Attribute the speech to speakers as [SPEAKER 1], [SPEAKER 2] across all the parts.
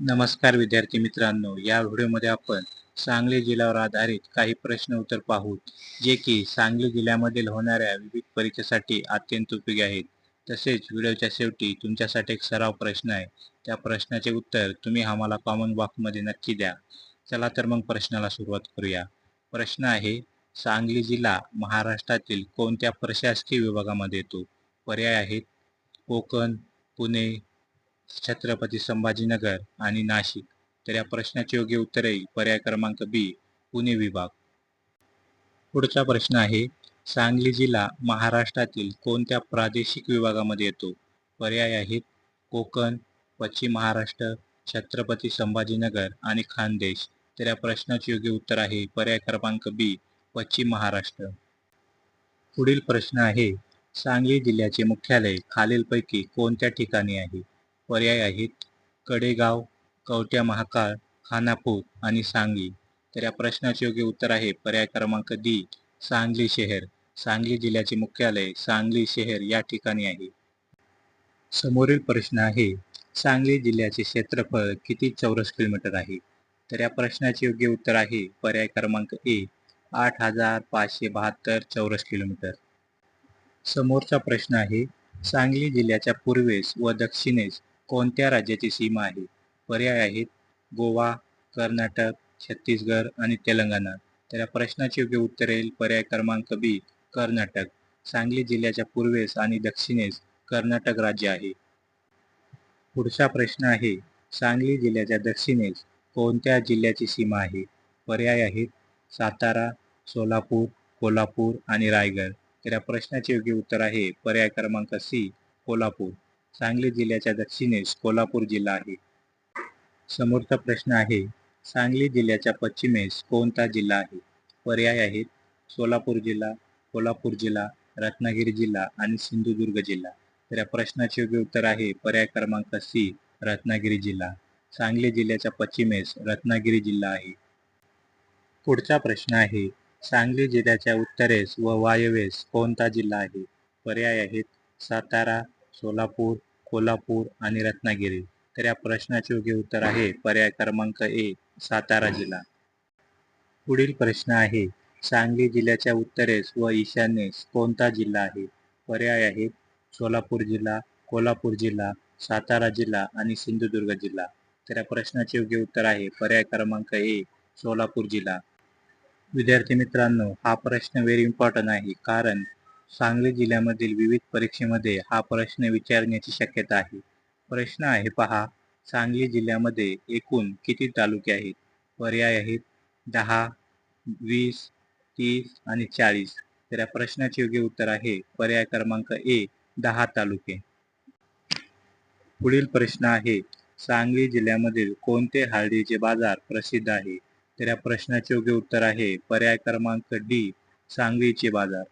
[SPEAKER 1] नमस्कार विद्यार्थी मित्रांनो या व्हिडिओमध्ये आपण सांगली जिल्ह्यावर आधारित काही प्रश्न उत्तर पाहू जे की सांगली जिल्ह्यामधील होणाऱ्या विविध परीक्षेसाठी अत्यंत उपयोगी आहेत. तसेच व्हिडिओच्या शेवटी तुमच्यासाठी एक सराव प्रश्न आहे. त्या प्रश्नाचे उत्तर तुम्ही आम्हाला कॉमन बॉक्समध्ये नक्की द्या. चला तर मग प्रश्नाला सुरुवात करूया. प्रश्न आहे सांगली जिल्हा महाराष्ट्रातील कोणत्या प्रशासकीय विभागामध्ये येतो? पर्याय आहेत. कोकण पुणे छत्रपती संभाजीनगर आणि नाशिक. तर या प्रश्नाचे योग्य उत्तर पर्याय क्रमांक बी पुणे विभाग. पुढचा प्रश्न आहे सांगली जिल्हा महाराष्ट्रातील कोणत्या प्रादेशिक विभागामध्ये येतो? पर्याय आहेत कोकण पश्चिम महाराष्ट्र छत्रपती संभाजीनगर आणि खानदेश. तर या प्रश्नाचे योग्य उत्तर आहे पर्याय क्रमांक बी पश्चिम महाराष्ट्र. पुढील प्रश्न आहे सांगली जिल्ह्याचे मुख्यालय खालीलपैकी कोणत्या ठिकाणी आहे? पर्याय आहेत. कडेगाव कवट्या महाकाळ खानापूर आणि सांगली. तर या प्रश्नाचे योग्य उत्तर आहे पर्याय क्रमांक डी सांगली शहर. सांगली जिल्ह्याचे मुख्यालय सांगली शहर या ठिकाणी आहे. समोरील प्रश्न आहे सांगली जिल्ह्याचे क्षेत्रफळ किती चौरस किलोमीटर आहे? तर या प्रश्नाचे योग्य उत्तर आहे पर्याय क्रमांक ए आठ हजार पाचशे बहात्तर चौरस किलोमीटर. समोरचा प्रश्न आहे सांगली जिल्ह्याच्या पूर्वेस व दक्षिणेस कोणत्या राज्याची सीमा आहे? पर्याय आहेत गोवा कर्नाटक छत्तीसगड आणि तेलंगणा. तर या प्रश्नाचे योग्य उत्तर येईल. पर्याय क्रमांक बी कर्नाटक. सांगली जिल्ह्याच्या पूर्वेस आणि दक्षिणेस कर्नाटक राज्य आहे. पुढचा प्रश्न आहे सांगली जिल्ह्याच्या दक्षिणेस कोणत्या जिल्ह्याची सीमा आहे? पर्याय आहेत सातारा सोलापूर कोल्हापूर आणि रायगड. तर या प्रश्नाचे योग्य उत्तर आहे पर्याय क्रमांक सी कोल्हापूर. सांगली जिल्ह्याच्या दक्षिणेस कोल्हापूर जिल्हा आहे. समोरचा प्रश्न आहे सांगली जिल्ह्याच्या पश्चिमेस कोणता जिल्हा आहे? पर्याय आहेत सोलापूर जिल्हा कोल्हापूर जिल्हा रत्नागिरी जिल्हा आणि सिंधुदुर्ग जिल्हा. तर या प्रश्नाचे योग्य उत्तर आहे पर्याय क्रमांक सी रत्नागिरी जिल्हा. सांगली जिल्ह्याच्या पश्चिमेस रत्नागिरी जिल्हा आहे. पुढचा प्रश्न आहे सांगली जिल्ह्याच्या उत्तरेस व वायव्येस कोणता जिल्हा आहे? पर्याय आहेत सातारा सोलापूर कोल्हापूर आणि रत्नागिरी. तर या प्रश्नाचे योग्य उत्तर आहे पर्याय क्रमांक ए सातारा जिल्हा. पुढील प्रश्न आहे सांगली जिल्ह्याच्या उत्तरेस व ईशान्येस कोणता जिल्हा आहे? पर्याय आहेत सोलापूर जिल्हा कोल्हापूर जिल्हा सातारा जिल्हा आणि सिंधुदुर्ग जिल्हा. तर या प्रश्नाचे योग्य उत्तर आहे पर्याय क्रमांक ए सोलापूर जिल्हा. विद्यार्थी मित्रांनो हा प्रश्न व्हेरी इम्पॉर्टंट आहे. कारण सांगली जिल्ह्यामधील विविध परीक्षेमध्ये हा प्रश्न विचारण्याची शक्यता आहे. प्रश्न आहे पहा सांगली जिल्ह्यामध्ये एकूण किती तालुके आहेत? पर्याय आहेत दहा वीस तीस आणि चाळीस. तर या प्रश्नाचे योग्य उत्तर आहे पर्याय क्रमांक ए दहा तालुके. पुढील प्रश्न आहे सांगली जिल्ह्यामधील कोणते हळदीचे बाजार प्रसिद्ध आहे? तर या प्रश्नाचे योग्य उत्तर आहे पर्याय क्रमांक डी सांगलीचे बाजार.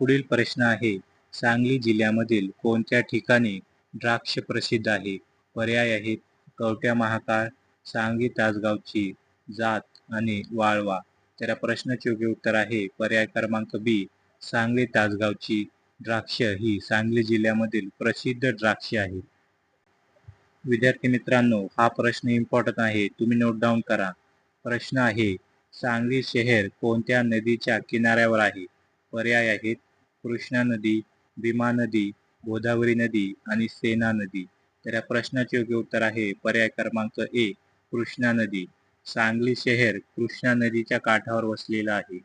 [SPEAKER 1] पुढील प्रश्न आहे सांगली जिल्ह्यामधील कोणत्या ठिकाणी द्राक्ष प्रसिद्ध आहे? पर्याय आहेत कवट्या महाकाळ सांगली तासगावची जात आणि वाळवा. तर या प्रश्नाचे योग्य उत्तर आहे पर्याय क्रमांक बी सांगली तासगावची. द्राक्ष ही सांगली जिल्ह्यामधील प्रसिद्ध द्राक्ष आहे. विद्यार्थी मित्रांनो हा प्रश्न इम्पॉर्टंट आहे तुम्ही नोट डाऊन करा. प्रश्न आहे सांगली शहर कोणत्या नदीच्या किनाऱ्यावर आहे? पर्याय आहेत कृष्णा नदी भीमा नदी गोदावरी नदी आणि सेना नदी. तर या प्रश्नाचे योग्य उत्तर आहे पर्याय क्रमांक ए कृष्णा नदी. सांगली शहर कृष्णा नदीच्या काठावर वसलेला आहे.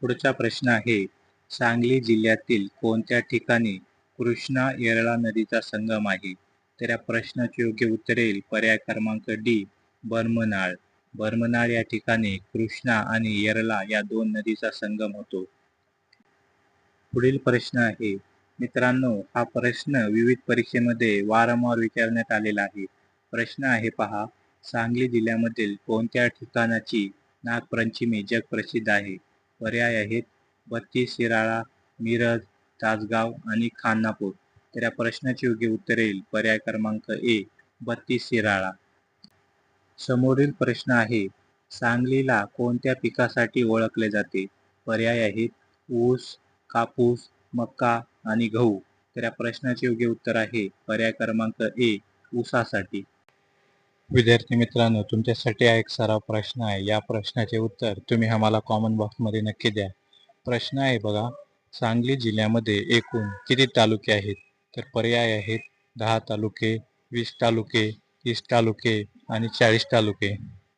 [SPEAKER 1] पुढचा प्रश्न आहे सांगली जिल्ह्यातील कोणत्या ठिकाणी कृष्णा येरळा नदीचा संगम आहे? तर या प्रश्नाचे योग्य उत्तर येईल पर्याय क्रमांक डी बर्मनाळ. बर्मनाळ या ठिकाणी कृष्णा आणि येरळा या दोन नदीचा संगम होतो. पुढील प्रश्न आहे. मित्रांनो हा प्रश्न विविध परीक्षेमध्ये वारंवार विचारण्यात आलेला आहे. प्रश्न आहे पहा सांगली जिल्ह्यामधील कोणत्या ठिकाणाची नागपंचमी जगप्रसिद्ध आहे? पर्याय आहेत बत्तीस शिराळा मिरज तासगाव आणि खानापूर तर या प्रश्नाचे योग्य उत्तर येईल. पर्याय क्रमांक ए बत्तीस शिराळा. समोरील प्रश्न आहे सांगलीला कोणत्या पिकासाठी ओळखले जाते? पर्याय आहेत ऊस कापूस मका आणि गहू. तर या प्रश्नाचे योग्य उत्तर आहे पर्याय क्रमांक ए ऊसासाठी. विद्यार्थी मित्रांनो तुमच्यासाठी हा एक सराव प्रश्न आहे. या प्रश्नाचे उत्तर तुम्ही आम्हाला कॉमन बॉक्समध्ये नक्की द्या. प्रश्न आहे बघा सांगली जिल्ह्यामध्ये एकूण किती तालुके आहेत? तर पर्याय आहेत दहा तालुके वीस तालुके तीस तालुके आणि चाळीस तालुके.